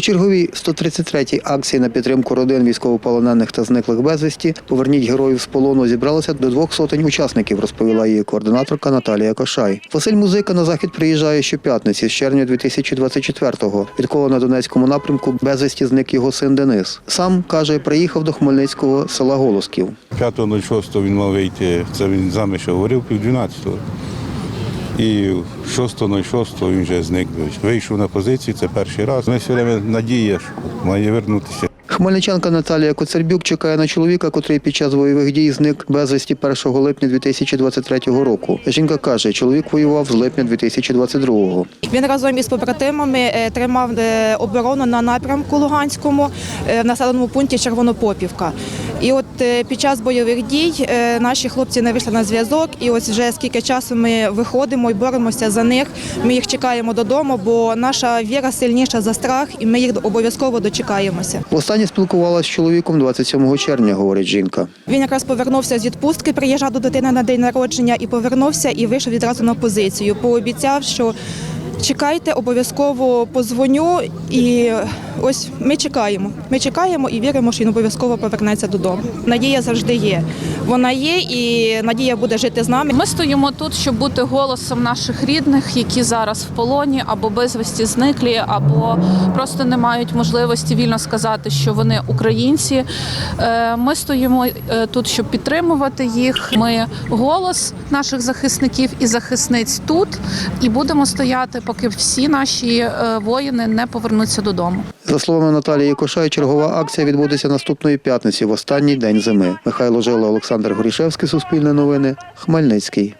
У черговій 133-й акції на підтримку родин військовополонених та зниклих безвісті «Поверніть героїв з полону» зібралося до двох сотень учасників, розповіла її координаторка Наталія Кошай. Василь Музика на захід приїжджає щоп'ятниці з червня 2024-го, відколи на Донецькому напрямку безвісті зник його син Денис. Сам, каже, приїхав до Хмельницького села Голосків. 5.06 він мав вийти, це він заміж говорив, пів 12-го. І 6.06 він вже зник. Вийшов на позицію, це перший раз. Ми все время надія, що має повернутися. Хмельничанка Наталія Коцербюк чекає на чоловіка, котрий під час бойових дій зник безвісті 1 липня 2023 року. Жінка каже, чоловік воював з липня 2022-го. Він разом із побратимами е, тримав е, оборону на напрямку Луганському е, в населеному пункті Червонопопівка. І от е, під час бойових дій е, наші хлопці не вийшли на зв'язок, і ось вже скільки часу ми виходимо і боремося за них. Ми їх чекаємо додому, бо наша віра сильніша за страх, і ми їх обов'язково дочекаємося. Востаннє спілкувалася з чоловіком 27 червня, говорить жінка. Він якраз повернувся з відпустки, приїжджав до дитини на день народження і повернувся і вийшов відразу на позицію. Пообіцяв, що чекайте, обов'язково позвоню. І ось ми чекаємо. Ми чекаємо і віримо, що він обов'язково повернеться додому. Надія завжди є. Вона є, і надія буде жити з нами. Ми стоїмо тут, щоб бути голосом наших рідних, які зараз в полоні або безвісті зниклі, або просто не мають можливості вільно сказати, що вони українці. Е, Ми стоїмо е, тут, щоб підтримувати їх. Ми голос наших захисників і захисниць тут, і будемо стояти, поки всі наші е, воїни не повернуться додому. За словами Наталії Кошай, чергова акція відбудеться наступної п'ятниці в останній день зими. Михайло Жила, Олександр Горішевський, Суспільне новини, Хмельницький.